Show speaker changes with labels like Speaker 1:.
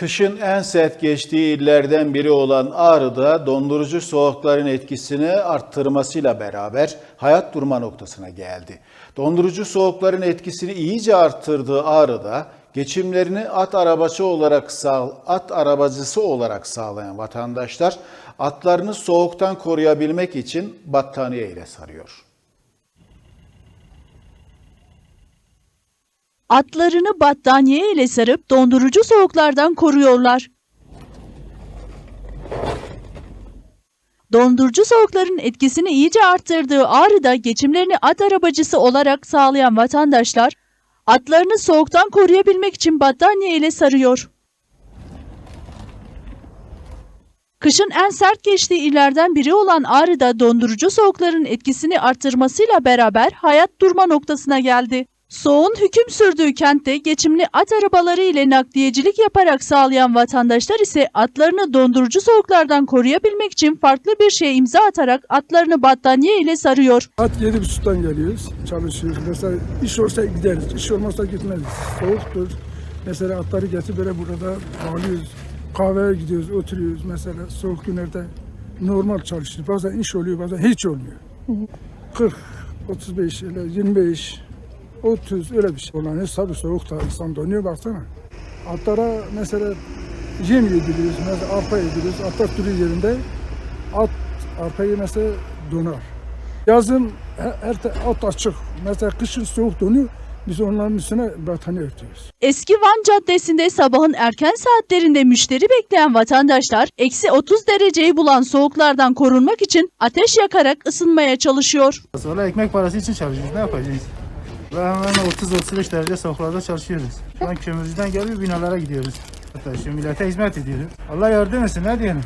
Speaker 1: Kışın en sert geçtiği illerden biri olan Ağrı'da dondurucu soğukların etkisini arttırmasıyla beraber hayat durma noktasına geldi. Dondurucu soğukların etkisini iyice arttırdığı Ağrı'da geçimlerini at arabacı olarak sağ, at arabacısı olarak sağlayan vatandaşlar atlarını soğuktan koruyabilmek için battaniye ile sarıyor.
Speaker 2: Atlarını battaniye ile sarıp dondurucu soğuklardan koruyorlar. Dondurucu soğukların etkisini iyice arttırdığı Ağrı'da geçimlerini at arabacısı olarak sağlayan vatandaşlar, atlarını soğuktan koruyabilmek için battaniye ile sarıyor. Kışın en sert geçtiği illerden biri olan Ağrı'da dondurucu soğukların etkisini arttırmasıyla beraber hayat durma noktasına geldi. Soğuğun hüküm sürdüğü kentte geçimli at arabaları ile nakliyecilik yaparak sağlayan vatandaşlar ise atlarını dondurucu soğuklardan koruyabilmek için farklı bir şeye imza atarak atlarını battaniye ile sarıyor.
Speaker 3: Saat yedi buçuktan geliyoruz, çalışıyoruz. Mesela iş olsa gideriz, iş olmazsa gitmeyiz. Soğuktur. Mesela atları getirip böyle burada bağlıyoruz. Kahveye gidiyoruz, oturuyoruz mesela soğuk günlerde. Normal çalışıyoruz. Bazen iş oluyor, bazen hiç olmuyor. 40, 35, öyle 25, 30 öyle bir şey. Olan tabii soğukta insan donuyor baksana. Atlara mesela yem yediriyoruz, mesela arpa yediriyoruz. Atlar duruyor yerinde. At arpayı mesela donar. Yazın her, her at açık. Mesela kışın soğuk donuyor. Biz onların üstüne battaniye örtüyoruz.
Speaker 2: Eski Van Caddesi'nde sabahın erken saatlerinde müşteri bekleyen vatandaşlar eksi 30 dereceyi bulan soğuklardan korunmak için ateş yakarak ısınmaya çalışıyor.
Speaker 4: Sonra ekmek parası için çalışıyoruz. Ne yapacağız? Ve hemen 30-35 derece soğuklarda çalışıyoruz. Şu an kömürcüden geliyor binalara gidiyoruz. Hatta şu millete hizmet ediyoruz. Allah yardım etsin ne diyelim.